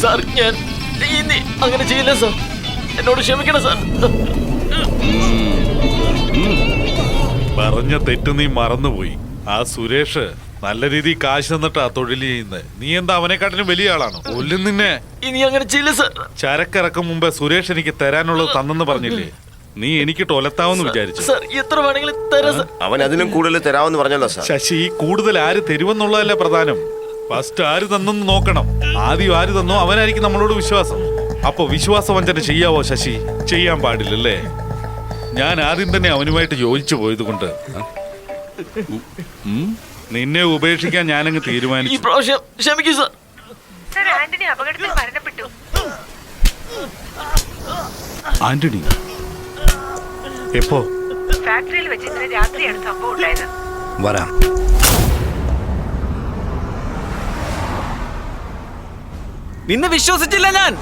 Sir ഞാൻ ഇനി അങ്ങനെ ചെയ്യില്ല സാർ. എന്നോട് ക്ഷമിക്കണം സാർ. പറഞ്ഞ തെറ്റ് നീ മറന്നുപോയി. ആ സുരേഷ് നല്ല രീതിയിൽ കാശ് തന്നിട്ടാ തൊഴിൽ ചെയ്യുന്നത് നീ എന്താ അവനെക്കാട്ടിലും വലിയ ആളാണോ? കൊല്ലും നിന്നെ. ഇനി അങ്ങനെ ചെയ്യില്ല സാർ. ചരക്കിറക്കും മുമ്പേ സുരേഷ് എനിക്ക് തരാനുള്ളത് തന്നെന്ന് പറഞ്ഞില്ലേ? നീ എനിക്ക് ടൊലത്താവെന്ന് വിചാരിച്ചു? സർ എത്ര വേണമെങ്കിലും തരാം സാർ. അവൻ അതിലും കൂടുതൽ തരാമെന്ന് പറഞ്ഞല്ലോ സാർ. ശശി കൂടുതൽ ആര് തരുമെന്നുള്ളതല്ല പ്രധാനം. ഫസ്റ്റ് ആര് തന്നെന്ന് നോക്കണം. ആദ്യം ആര് തന്നോ അവനായിരിക്കും നമ്മളോട് വിശ്വാസം. അപ്പൊ വിശ്വാസവഞ്ചന ചെയ്യാവോ ശശി? ചെയ്യാൻ പാടില്ലല്ലേ? ഞാൻ ആദ്യം തന്നെ അവനുമായിട്ട് ചോദിച്ചു പോയത് കൊണ്ട് നിന്നെ ഉപേക്ഷിക്കാൻ ഞാനങ്ങ് ഈ തീരുമാനിച്ചു പ്രാവശ്യം ക്ഷമിക്കൂ സാർ. സർ ആന്റണി അപകടത്തിൽ മരണപ്പെട്ടു. ആന്റണി എപ്പോ? ഫാക്ടറിയിൽ വെച്ച് ഇന്നലെ രാത്രിയാണ് സംഭവം ഉണ്ടായത്. വരാം. നിന്നെ വിശ്വസിച്ചില്ല ഞാൻ.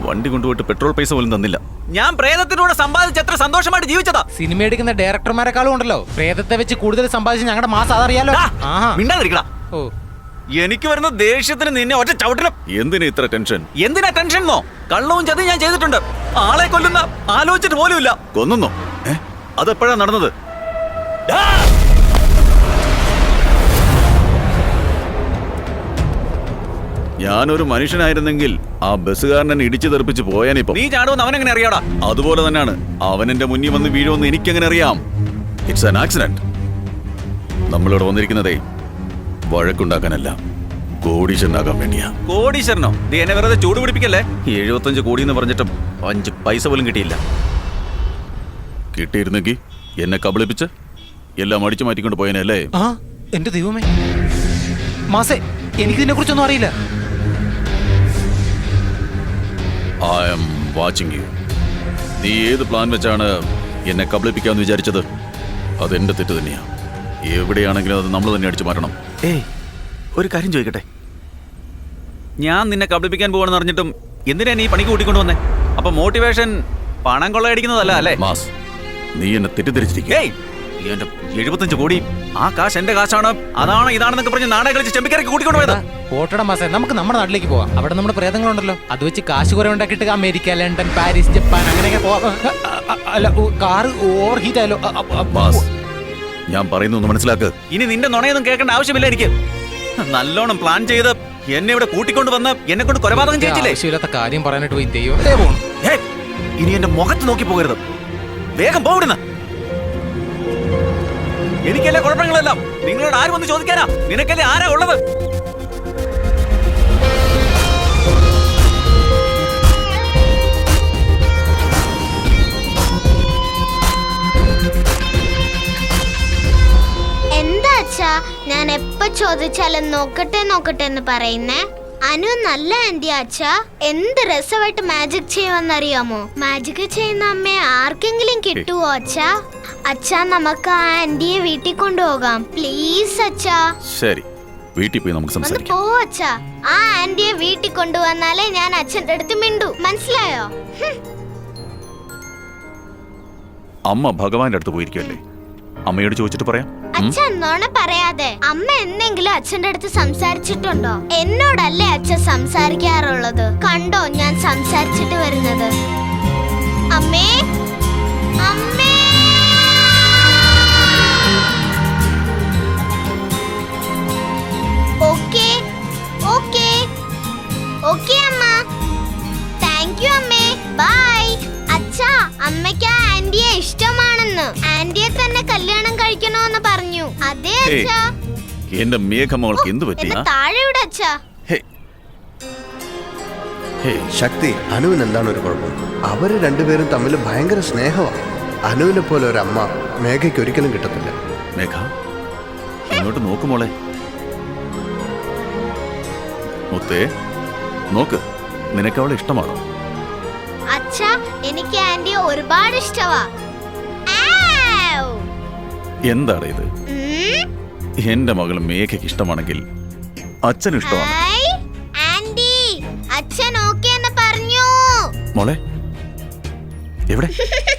വണ്ടി കൊണ്ടുപോയിട്ട് പെട്രോൾ പൈസ പോലും തന്നില്ല. ഞാൻ പ്രേതത്തിലൂടെ സമ്പാദിച്ച് എത്ര സന്തോഷമായിട്ട് ജീവിച്ചതാ. സിനിമ എടുക്കുന്ന ഡയറക്ടർമാരെക്കാളും ഉണ്ടല്ലോ. പ്രേതത്തെ വെച്ച് കൂടുതൽ സമ്പാദിച്ച് ഞങ്ങളുടെ മാസം അതറിയാലോ. മിണ്ടാതിരിക്കടാ. ഓ. എനിക്ക് വരുന്ന ദേഷ്യത്തിന് നിന്നെ ഒറ്റ ചവിട്ടണം എന്തിനാ ഇത്ര ടെൻഷൻ? എന്തിനാ ടെൻഷൻ എന്നോ? കള്ളവും ചതി ഞാൻ ചെയ്തിട്ടുണ്ട്. ആളെ കൊല്ലുന്ന ആലോചിച്ചിട്ട് പോലുമില്ല. കൊന്നോ അതെപ്പോഴാ നടന്നത്! ഞാനൊരു മനുഷ്യനായിരുന്നെങ്കിൽ ആ ബസ്സുകാരനെ ഇടിച്ചു തെറിപ്പിച്ച് പോയാനിപ്പോ നീ ചാടുമെന്ന് അവനെങ്ങനെ അറിയാടാ? അതുപോലെ തന്നെയാണ്. അവൻ എന്റെ മുന്നിൽ വന്ന് വീഴുമെന്ന് എനിക്കെങ്ങനെ അറിയാം. ഇറ്റ്സ് ആൻ ആക്സിഡന്റ് നമ്മളിവിടെ വന്നിരിക്കുന്നതേ വഴക്കുണ്ടാക്കാനല്ല കോടീശ്വരനാകാൻ വേണ്ടിയാ. കോടീശ്വരനോ? നീ എന്നെ വെറുതെ ചൂട് പിടിപ്പിക്കല്ലേ? എഴുപത്തഞ്ച് കോടി എന്ന് പറഞ്ഞിട്ടും അഞ്ച് പൈസ പോലും കിട്ടിയില്ല. കിട്ടിയിരുന്നെങ്കിൽ എന്നെ കബളിപ്പിച്ച് എല്ലാം അടിച്ചു മാറ്റിക്കൊണ്ട് പോയനല്ലേ ആ എന്റെ ദൈവമേ. മാസേ എനിക്കിതിനെ കുറിച്ചൊന്നും അറിയില്ല. ഐ എം വാച്ചിങ് യു നീ ഏത് പ്ലാൻ വെച്ചാണ് എന്നെ കബളിപ്പിക്കാന്ന് വിചാരിച്ചത്? അതെന്റെ തെറ്റ് തന്നെയാ. എവിടെയാണെങ്കിലും അത് നമ്മൾ തന്നെ അടിച്ചു മാറ്റണം. ഏയ് ഒരു കാര്യം ചോദിക്കട്ടെ? ഞാൻ നിന്നെ കബളിപ്പിക്കാൻ പോകണമെന്ന് അറിഞ്ഞിട്ടും എന്തിനാ നീ പണിക്ക് കൂട്ടിക്കൊണ്ട് വന്നേ അപ്പൊ മോട്ടിവേഷൻ പണം കൊള്ളയടിക്കുന്നതല്ല അല്ലേ? മാസ് നീ എന്നെ തെറ്റിദ്ധരിച്ചിരിക്കും എഴുപത്തഞ്ച് കോടി ആ കാശ് എന്റെ കാശാണ്. അതാണ് ഇതാണെന്നൊക്കെ പറഞ്ഞ് നാടകം കളിച്ച് ചെമ്പിക്കരക്ക് കൂട്ടിക്കൊണ്ട് പോയതാ പോട്ടട മാസേ നമുക്ക് നമ്മുടെ നാട്ടിലേക്ക് പോവാം. അവിടെ നമ്മുടെ പ്രേതങ്ങളുണ്ടല്ലോ. അത് വെച്ച് കാശ് കുറെ ഉണ്ടാക്കിയിട്ട് അമേരിക്ക ലണ്ടൻ പാരീസ് ജപ്പാൻ അങ്ങനെയൊക്കെ പോവാം. അല്ല കാറ് ഓവർ ഹീറ്റ് ആയാലോ അ, പറയുന്നു ഒന്ന് ഞാൻ മനസ്സിലാക്ക്. ഇനി നിന്റെ നുണയൊന്നും കേൾക്കേണ്ട ആവശ്യമില്ല എനിക്ക്. നല്ലോണം പ്ലാൻ ചെയ്ത് എന്നെ ഇവിടെ കൂട്ടിക്കൊണ്ട് വന്ന് എന്നെ കൊണ്ട് കൊലപാതകം ചെയ്യിച്ചില്ലേ? ആവശ്യമില്ലാത്ത കാര്യം പറയാനായിട്ട് പോയി ദൈവം. പോണു. ഇനി എന്റെ മുഖത്ത് നോക്കി പോകരുത്. വേഗം പോവിടുന്ന് എനിക്കല്ലേ കുഴപ്പങ്ങളെല്ലാം? നിങ്ങളോട് ആരും വന്ന് ചോദിക്കാനാ? നിനക്കല്ലേ ആരാ ഉള്ളത്? അച്ഛാ ഞാൻ എപ്പോ ചോദിച്ചാലും നോക്കട്ടെ നോക്കട്ടെ എന്ന് പറയുന്നേ. അനു നല്ല ആന്റി അച്ഛാ എന്ത് രസമായിട്ട് മാജിക് ചെയ്യുമെന്നറിയാമോ? മാജിക് ചെയ്യുന്ന അമ്മയെ ആർക്കെങ്കിലും കിട്ടുവോ അച്ഛാ അച്ഛാ നമുക്ക് ആ ആന്റിയെ വീട്ടിൽ കൊണ്ടുപോകാം. പ്ലീസ് അച്ഛാ ശരി. വീട്ടിൽ പോയി നമുക്ക് ഒന്ന് സംസാരിക്കാം. പോ അച്ഛാ ആ ആന്റിയെ വീട്ടിൽ കൊണ്ടുവന്നാലേ ഞാൻ അച്ഛന്റെ അടുത്ത് മിണ്ടു. മനസ്സിലായോ? ഹും. അമ്മ ഭഗവാന്റെ അടുത്ത് പോയിരിക്കുമല്ലേ അമ്മയോട് ചോദിച്ചിട്ട് പറയാം? അച്ഛൻ നോണ പറയാതെ. അമ്മ എന്തെങ്കിലും അച്ഛന്റെ അടുത്ത് സംസാരിച്ചിട്ടുണ്ടോ? എന്നോടല്ലേ അച്ഛൻ സംസാരിക്കാറുള്ളത്? കണ്ടോ ഞാൻ സംസാരിച്ചിട്ട് വരുന്നത്? അമ്മേ? അമ്മേ? ഓക്കേ? ഓക്കേ? ഓക്കേ അതെ ഹേയ്, അച്ഛാ. എന്റെ മേഘമോൾക്ക് എന്ത് പറ്റിയ? എന്നെ താഴെ വിട അച്ഛാ. ശക്തി അനുവിന് എന്താണ് ഒരു കുഴപ്പം? അവർ രണ്ടുപേരും തമ്മിൽ ഭയങ്കര സ്നേഹമാണ് അനുവിനെ പോലെ ഒരു അമ്മ മേഘയ്ക്ക് ഒരിക്കലും കിട്ടത്തില്ല. മേഘ ഇങ്ങോട്ട് നോക്ക് മോളെ. മുത്തേ നോക്ക്. നിനക്ക് അവളെ ഇഷ്ടമാണോ? അച്ഛാ എനിക്ക് ആന്റിയെ ഒരുപാട് ഇഷ്ടവാ. ആവ്. എന്താണ് ഇത്? ഉം. എന്റെ മകൾ മേഘയ്ക്ക് ഇഷ്ടമാണെങ്കിൽ അച്ഛനും ഇഷ്ടമാണ്. ഹായ് ആൻഡി അച്ഛൻ ഓക്കേ എന്ന് പറഞ്ഞു. മോളെ എവിടെ?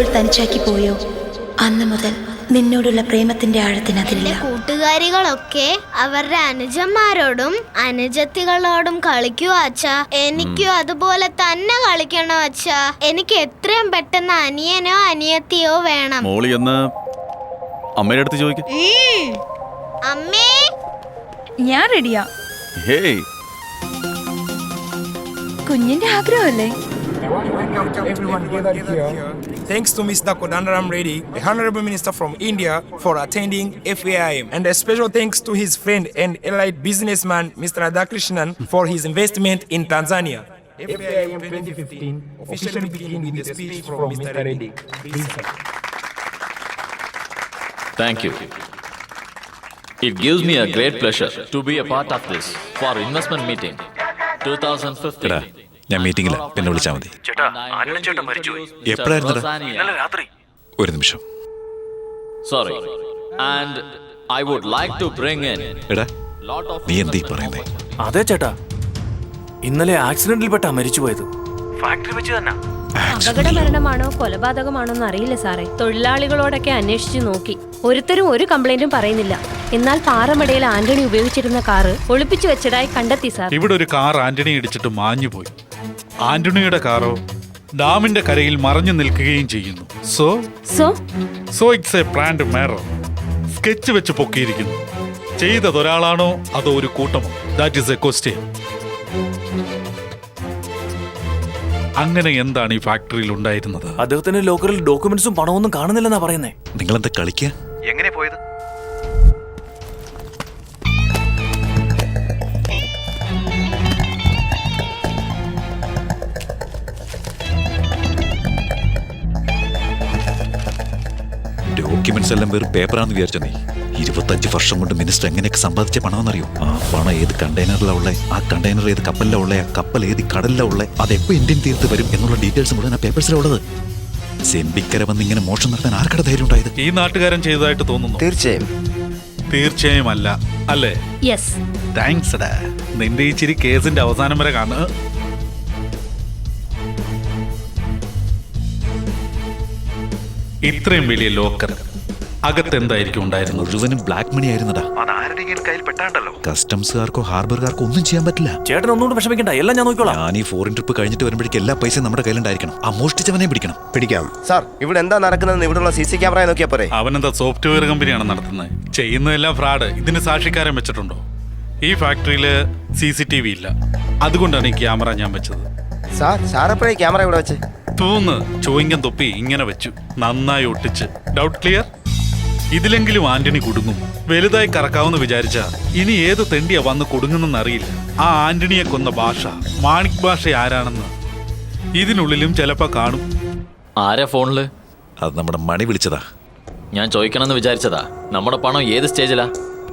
എപ്പോൾ തനിച്ചാക്കി പോയോ അന്ന് മുതൽ നിന്നോടുള്ള പ്രേമത്തിന്റെ ആഴത്തിനതില്ല കൂട്ടുകാരികളൊക്കെ അവരുടെ അനുജന്മാരോടും അനുജത്തികളോടും കളിക്കൂ അച്ഛാ. എനിക്കും അതുപോലെ തന്നെ കളിക്കണം അച്ഛാ. എനിക്ക് എത്രയും പെട്ടെന്ന് അനിയനോ അനിയത്തിയോ വേണം. മോളി എന്ന് അമ്മയുടെ അടുത്ത് ചോദിക്കും. അമ്മേ. ഞാൻ റെഡിയാ. ഹേയ്. കുഞ്ഞിന്റെ ആഗ്രഹമല്ലേ? Thanks to Mr. Kodandaram Reddy, the Honorable Minister from India, for attending FAIM. And a special thanks to his friend and allied businessman, Mr. Radhakrishnan, for his investment in Tanzania. FAIM 2015 officially begin with a speech from Mr. Reddy. Please. Thank you. It gives me a great pleasure to be a part of this for investment meeting 2015. ഞാൻ മീറ്റിംഗില പിന്നെ വിളിച്ചാൽ മതി. എപ്പോഴായിരുന്നെടാ? ഒരു നിമിഷം. Sorry and I would like to bring in എടാ നീ എന്തീ പറയുന്നേ? അതെ ചേട്ടാ. ഇന്നലെ ആക്സിഡന്റിൽ പെട്ടാ തന്നെ. അപകട മരണമാണോ കൊലപാതകമാണോ എന്ന് അറിയില്ല സാറേ. തൊഴിലാളികളോടൊക്കെ അന്വേഷിച്ചു നോക്കി. ഒരുത്തരും ഒരു കംപ്ലൈന്റും പറയുന്നില്ല. എന്നാൽ പാറമടയിൽ ആന്റണി ഉപയോഗിച്ചിരുന്ന കാറ് ഒളിപ്പിച്ചു വെച്ചതായി കണ്ടെത്തി സാർ. ഇവിടെ ഒരു കാർ ആന്റണി ഇടിച്ചിട്ട് മാഞ്ഞു പോയി ആന്റണിയുടെ കാറോ ഡാമിന്റെ കരയിൽ മറഞ്ഞു നിൽക്കുകയും ചെയ്യുന്നു. So? So? So it's a planned murder. Sketch വെച്ച് പൊക്കിയിരിക്കുന്നു. ചെയ്തത് ഒരാളാണോ അതോ ഒരു കൂട്ടമോ ദാറ്റ് ഇസ് എ ക്വസ്റ്റ്യൻ അങ്ങനെ എന്താണ് ഈ ഫാക്ടറിയിൽ ഉണ്ടായിരുന്നത്? അദ്ദേഹത്തിന്റെ ലോക്കറിൽ ഡോക്യുമെന്റ്സും പണമൊന്നും കാണുന്നില്ലെന്നാ പറയുന്നേ. നിങ്ങളെന്താ കളിക്കുക ഡോക്യുമെന്റ്സ് എല്ലാം വെറും പേപ്പറാന്ന് വിചാരിച്ച നീ? ഇരുപത്തഞ്ച് വർഷം കൊണ്ട് മിനിസ്റ്റർ എങ്ങനെയൊക്കെ സമ്പാദിച്ച പണമെന്നറിയോ ആ പണം ഏത് കണ്ടെയ്നറിലാണ് ഉള്ളത് ആ കണ്ടെയ്നർ ഏത് കപ്പലിലാണ് ഉള്ളത് ആ കപ്പൽ ഏത് കടലിലാണ് ഉള്ളത് അതെപ്പോ ഇന്ത്യൻ തീർത്ത് വരും എന്നുള്ള ഡീറ്റെയിൽസ് മുഴുവൻ ആ പേപ്പേഴ്സിലുള്ളത് സെമ്പിക്കര വന്ന് ഇങ്ങനെ മോഷണം നടത്താൻ ആർക്കട ധൈര്യം ഉണ്ടായത്? ഈ നാട്ടുകാരൻ ചെയ്തതായിട്ട് തോന്നുന്നു. തീർച്ചയായും. തീർച്ചയായും അല്ല. അല്ലേ? യെസ് താങ്ക്സ് ഡാ. നിന്റെ ഈ ചിരി കേസിന്റെ അവസാനം വരെ കാണുക. ഇത്രയും വലിയ ലോക്കർ അകത്ത് എന്തായിരിക്കും ഉണ്ടായിരുന്നത്? മുഴുവനും ബ്ലാക്ക് മണി ആയിരുന്നടാ. കസ്റ്റംസുകാർക്കോ ഹാർബറുകാർക്കോ ഒന്നും ചെയ്യാൻ പറ്റില്ല. ചേട്ടൻ ഒന്നുകൊണ്ട് വിഷമിക്കണ്ട എല്ലാം ഞാൻ നോക്കിക്കോളാം. ഞാൻ ഈ ഫോറിൻ ട്രിപ്പ് കഴിഞ്ഞിട്ട് വരുമ്പോഴേക്കും എല്ലാ പൈസയും നമ്മുടെ കയ്യിലുണ്ടായിരിക്കണം ആ മോഷ്ടിച്ചവനെ പിടിക്കണം. പിടിക്കാം. സാർ ഇവിടെ എന്താ നടക്കുന്നതെന്ന് ഇവിടെയുള്ള സി സി ക്യാമറ നോക്കിയാ പോരെ? അവനെന്താ സോഫ്റ്റ്വെയർ കമ്പനിയാണ് നടത്തുന്നത് ചെയ്യുന്നതെല്ലാം ഫ്രോഡ് ഇതിന് സാക്ഷിക്കാരൻ വെച്ചിട്ടുണ്ടോ? ഈ ഫാക്ടറിയിൽ സി സി ടി വി ഇല്ല. അതുകൊണ്ടാണ് ഈ ക്യാമറ ഞാൻ വെച്ചത്. സാർ സാറെപ്പോഴേ ക്യാമറ ഇവിടെ വെച്ച്? തൂന്ന് ചോയിങ്കം തൊപ്പി ഇങ്ങനെ വെച്ചു. നന്നായി ഒട്ടിച്ച്. ഡൗട്ട് ക്ലിയർ ഇതിലെങ്കിലും ആന്റണി കുടുങ്ങും. വലുതായി കറക്കാവെന്ന് വിചാരിച്ച ഇനി ഏത് തെണ്ടിയാ വന്ന് കുടുങ്ങുന്നെന്ന് അറിയില്ല. ആ ആന്റണിയെ കൊന്ന ഭാഷ മാണിക് ഭാഷ ആരാണെന്ന് ഇതിനുള്ളിലും ചിലപ്പോ കാണും. ആരാ ഫോണിൽ? അത് നമ്മുടെ മണി വിളിച്ചതാ. ഞാൻ ചോദിക്കണമെന്ന് വിചാരിച്ചതാ. നമ്മുടെ പണം ഏത് സ്റ്റേജിലാ?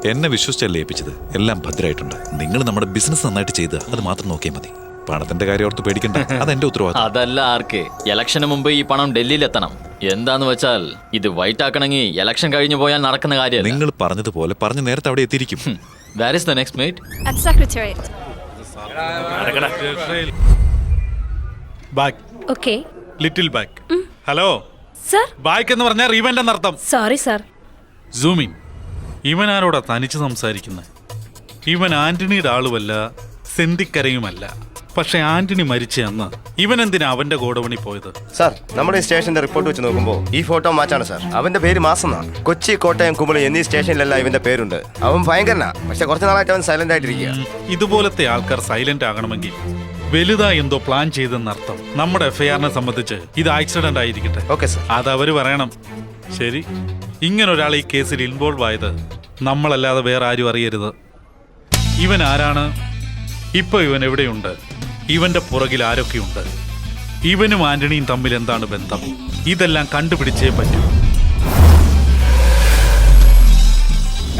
എന്നെ വിശ്വസിച്ചല്ലേ ഏൽപ്പിച്ചത്? എല്ലാം ഭദ്രമായിട്ടുണ്ട് നിങ്ങൾ നമ്മുടെ ബിസിനസ് നന്നായിട്ട് ചെയ്ത് അത് മാത്രം നോക്കിയാൽ മതി. പണത്തിന്റെ കാര്യം ഓർത്ത് പേടിക്കണ്ട. അതെന്റെ ഉത്തരവാദിത്വം അതല്ല ആർക്ക്. ഇലക്ഷന് മുമ്പ് ഈ പണം ഡൽഹിയിൽ എത്തണം എന്താന്ന് വെച്ചാൽ ഇത് വൈറ്റ് ആക്കണമെങ്കിൽ ഇലക്ഷൻ കഴിഞ്ഞു പോയാൽ നടക്കുന്ന കാര്യം നിങ്ങൾ പറഞ്ഞതുപോലെ പറഞ്ഞു നേരത്തെ അവിടെ എത്തിയിരിക്കും. the next mate? At secretariat. Back little back hello sir back എന്ന് പറഞ്ഞാൽ റീവെന്റ് എന്നർത്ഥം. സോറി സർ സൂമിൻ ഇവൻ ആരോടാ തനിച്ച് സംസാരിക്കുന്നത് ഇവൻ ആന്റണിയുടെ ആളുമല്ല സെന്തിക്കരയുമല്ല പക്ഷെ ആന്റണി മരിച്ച അന്ന്. ഇവൻ എന്തിനാ അവന്റെ ഗോഡവണി പോയത്? സാർ നമ്മുടെ ഈ സ്റ്റേഷന്റെ റിപ്പോർട്ട് വെച്ച് നോക്കുമ്പോൾ ഈ ഫോട്ടോ മാച്ചാണ് സാർ. അവന്റെ പേര് മാസം കൊച്ചി കോട്ടയം കുമളി എന്നീ സ്റ്റേഷനിലെല്ലാം ഇവന്റെ പേരുണ്ട്. അവൻ ഭയങ്കരനാ. പക്ഷെ കുറച്ച് നാളായിട്ട് അവൻ സൈലന്റ് ആയിട്ടിരിക്കുക ഇതുപോലത്തെ ആൾക്കാർ സൈലന്റ് ആകണമെങ്കിൽ വലുതായി എന്തോ പ്ലാൻ ചെയ്തെന്നർത്ഥം നമ്മുടെ എഫ്ഐആറിനെ സംബന്ധിച്ച് ഇത് ആക്സിഡന്റ് ആയിരിക്കട്ടെ. ഓക്കെ സാർ അത് അവർ പറയണം. ശരി. ഇങ്ങനെ ഒരാൾ ഈ കേസിൽ ഇൻവോൾവ് ആയത് നമ്മളല്ലാതെ വേറെ ആരും അറിയരുത്. ഇവൻ ആരാണ്? ഇപ്പൊ ഇവൻ എവിടെയുണ്ട്? ഇവന്റെ പുറകിൽ ആരൊക്കെയുണ്ട്? ഇവനും ആന്റണിയും തമ്മിൽ എന്താണ് ബന്ധം? ഇതെല്ലാം കണ്ടുപിടിച്ചേ പറ്റൂ.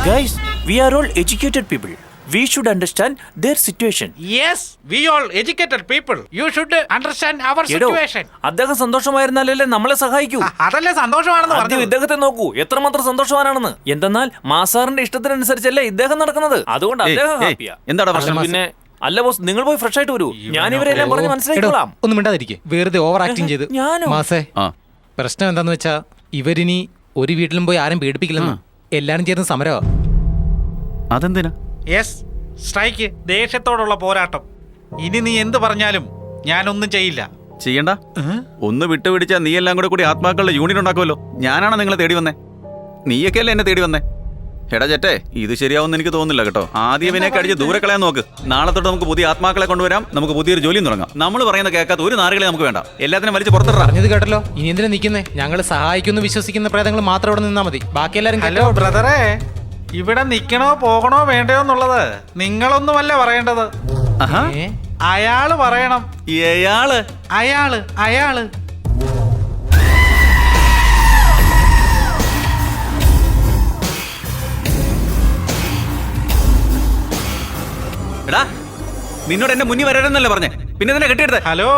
Guys we are all educated people we should understand their situation yes we all educated people you should understand our എടോ സിറ്റുവേഷൻ അദ്ദേഹം സന്തോഷമായിരുന്നാലല്ലേ നമ്മളെ സഹായിക്കൂ? അതല്ലേ സന്തോഷമാണെന്ന് ആദ്യം പറഞ്ഞു ഇദ്ദേഹത്തെ നോക്കൂ. എത്രമാത്രം സന്തോഷവാനാണെന്ന്. എന്തെന്നാൽ മാസാറിന്റെ ഇഷ്ടത്തിനനുസരിച്ചല്ലേ ഇദ്ദേഹം നടക്കുന്നത്. അതുകൊണ്ട് ഏയ്, അദ്ദേഹം ഏയ്, ഹാപ്പിയാ. എന്താടാ പ്രശ്നം? പിന്നെ അല്ല ബോസ് നിങ്ങൾ പോയി ഫ്രഷ് ആയിട്ട് വരൂ. ഞാൻ ഇവരെല്ലാം പറഞ്ഞ് മനസ്സിലാക്കിക്കോളാം. ഒന്നും മിണ്ടാതിരിക്കേ. വെറുതെ ഓവർ ആക്ടിങ് ചെയ്ത്. ഞാനോ? മാസേ ആ. പ്രശ്നം എന്താന്ന് വെച്ചാ ഇവരിനി ഒരു വീട്ടിലും പോയി ആരും പേടിപ്പിക്കില്ലെന്ന് എല്ലാരും ചേർന്ന് സമരമാ അതെന്തിനാ? യെസ് സ്ട്രൈക്ക് ദേഷ്യത്തോടുള്ള പോരാട്ടം. ഇനി നീ എന്ത് പറഞ്ഞാലും ഞാനൊന്നും ചെയ്യില്ല. ചെയ്യണ്ട. ഒന്ന് വിട്ടുപിടിച്ചാ നീ എല്ലാം കൂടെ കൂടി ആത്മാക്കളുടെ യൂണിറ്റ് ഉണ്ടാക്കുമല്ലോ. ഞാനാണോ നിങ്ങളെ തേടി വന്നേ? നീയൊക്കെയല്ലേ എന്നെ തേടി വന്നേ? എടാ ചേട്ടെ ഇത് ശരിയാവുമെന്ന് എനിക്ക് തോന്നുന്നില്ല കേട്ടോ. ആദ്യം ഇവനെ കടിച്ച് ദൂരെ കളയാൻ നോക്ക്. നാളെ തൊട്ട് നമുക്ക് പുതിയ ആത്മാക്കളെ കൊണ്ടുവരാം നമുക്ക് പുതിയൊരു ജോലിയും തുടങ്ങാം. നമ്മൾ പറയുന്ന കേൾക്കാത്ത ഒരു നാറുകളെ നമുക്ക് വേണ്ട. എല്ലാത്തിനും വലിച്ച് പുറത്തിടാം പറഞ്ഞത് കേട്ടല്ലോ? ഇനി എന്തിനാ നിൽക്കുന്നേ ഞങ്ങൾ സഹായിക്കുന്നു വിശ്വസിക്കുന്ന പ്രേതങ്ങൾ മാത്രം ഇവിടെ നിന്നാ മതി. ബാക്കി എല്ലാവരും ഹലോ ബ്രദറേ ഇവിടെ നിക്കണോ പോകണോ വേണ്ടയോ എന്നുള്ളത് നിങ്ങളൊന്നുമല്ല പറയേണ്ടത്. ആഹാ. അയാൾ പറയണം. അയാൾ അയാൾ. നിന്നോട് എന്റെ മുന്നിൽ വരരുതെന്നല്ലേ പറഞ്ഞേ? പിന്നെ നിന്നെ കെട്ടിയെടുത്തേ. ഹലോ?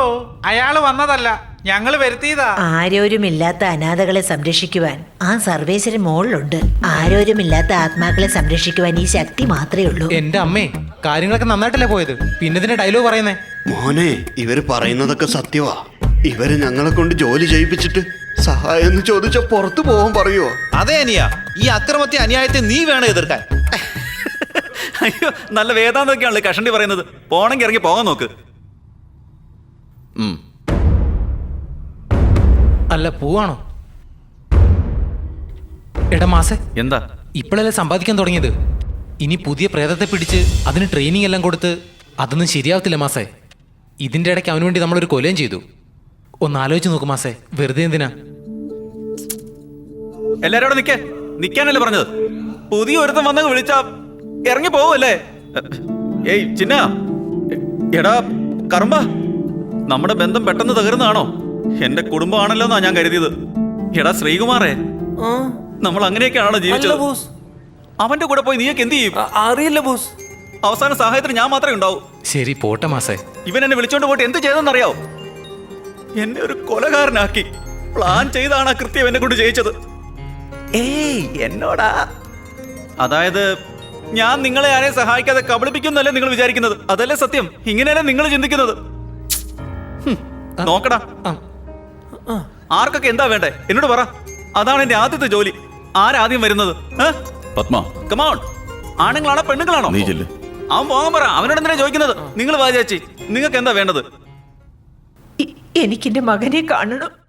അയാൾ വന്നതല്ല. ഞങ്ങൾ വരുത്തിയതാ. ആരോരുമില്ലാത്ത അനാഥകളെ സംരക്ഷിക്കുവാൻ ആ സർവേശ്വരൻ മോളിലുണ്ട്. ആരോരുമില്ലാത്ത ആത്മാക്കളെ സംരക്ഷിക്കുവാൻ ഈ ശക്തി മാത്രമേ ഉള്ളൂ. എന്റെ അമ്മേ കാര്യങ്ങളൊക്കെ നന്നായിട്ടല്ലേ പോയത്? പിന്നെ ഇതിന്റെ ഡയലോഗ് പറയുന്നേ. മോനെ ഇവർ പറയുന്നതൊക്കെ സത്യവാ. ഇവർ ഞങ്ങളെ കൊണ്ട് ജോലി ചെയ്യിപ്പിച്ചിട്ട് സഹായം എന്ന് ചോദിച്ച പുറത്തു പോകാൻ പറയുവോ? അതെ അനിയ. ഈ അക്രമത്തെ അന്യായത്തെ നീ വേണം എതിർക്കാൻ. അയ്യോ നല്ല വേദാന്തൊക്കെയാണല്ലോ കഷണ്ടി പറയുന്നത്. പോണെങ്കിൽ ഇറങ്ങി പോകാൻ നോക്ക്. അല്ല പോവാണോ? എടാ മാസേ എന്താ? ഇപ്പോഴല്ലേ സമ്പാദിക്കാൻ തുടങ്ങിയത്? ഇനി പുതിയ പ്രേതത്തെ പിടിച്ച് അതിന് ട്രെയിനിങ് എല്ലാം കൊടുത്ത് അതൊന്നും ശരിയാവത്തില്ല മാസേ. ഇതിന്റെ ഇടയ്ക്ക് അവന് വേണ്ടി നമ്മളൊരു കൊലയും ചെയ്തു. ഒന്ന് ആലോചിച്ച് നോക്ക് മാസേ വെറുതെ എന്തിനാ? എല്ലാരോടും നിക്കേ. നിക്കാനല്ലേ പറഞ്ഞത്. പുതിയ ഒരുത്തം വന്നങ്ങ് വിളിച്ചാ ഇറങ്ങി പോവല്ലേ? ഏയ് ചിന്ന. എടാ കറുമ്പ. നമ്മുടെ ബന്ധം പെട്ടെന്ന് തകരുന്നതാണോ എന്റെ കുടുംബമാണല്ലോ എന്നാ ഞാൻ കരുതിയത്. എടാ ശ്രീകുമാറേ. നമ്മൾ അങ്ങനെയൊക്കെയാണോ അല്ല ജീവിച്ചത്. ബോസ്. അവന്റെ കൂടെ പോയി നീയൊക്കെ എന്ത് ചെയ്യും? അറിയില്ല ബോസ്. അവസാന സഹായത്തിന് ഞാൻ മാത്രമേ ഉണ്ടാവൂ. ശരി പോട്ടെ മാസേ. ഇവൻ എന്നെ വിളിച്ചോണ്ട് പോയിട്ട് എന്ത് ചെയ്തെന്നറിയാവോ? എന്നെ ഒരു കൊലകാരനാക്കി. പ്ലാൻ ചെയ്താണ് ആ കൃത്യം എന്നെ കൊണ്ട് ജയിച്ചത്. ഏയ് എന്നോടാ. അതായത് ഞാൻ നിങ്ങളെ ആരെയും സഹായിക്കാതെ കബളിപ്പിക്കുന്നല്ലേ നിങ്ങൾ വിചാരിക്കുന്നത്? അതല്ലേ സത്യം? ഇങ്ങനെയല്ലേ നിങ്ങൾ ചിന്തിക്കുന്നത്? നോക്കടാ. ആ, ആർക്കൊക്കെ എന്താ വേണ്ടേ? എന്നോട് പറ. അതാണ് എന്റെ ആദ്യത്തെ ജോലി. ആരാദ്യം വരുന്നത്? പത്മ. കമോൺ ആണുങ്ങളാണോ പെണ്ണുങ്ങളാണോ. അവൻ പോകാൻ പറ. അവനോട് എന്തിനാ ചോദിക്കുന്നത്? നിങ്ങൾ വാചാച്ചി നിങ്ങൾക്ക് എന്താ വേണ്ടത്? എനിക്കെന്റെ മകനെ കാണണം.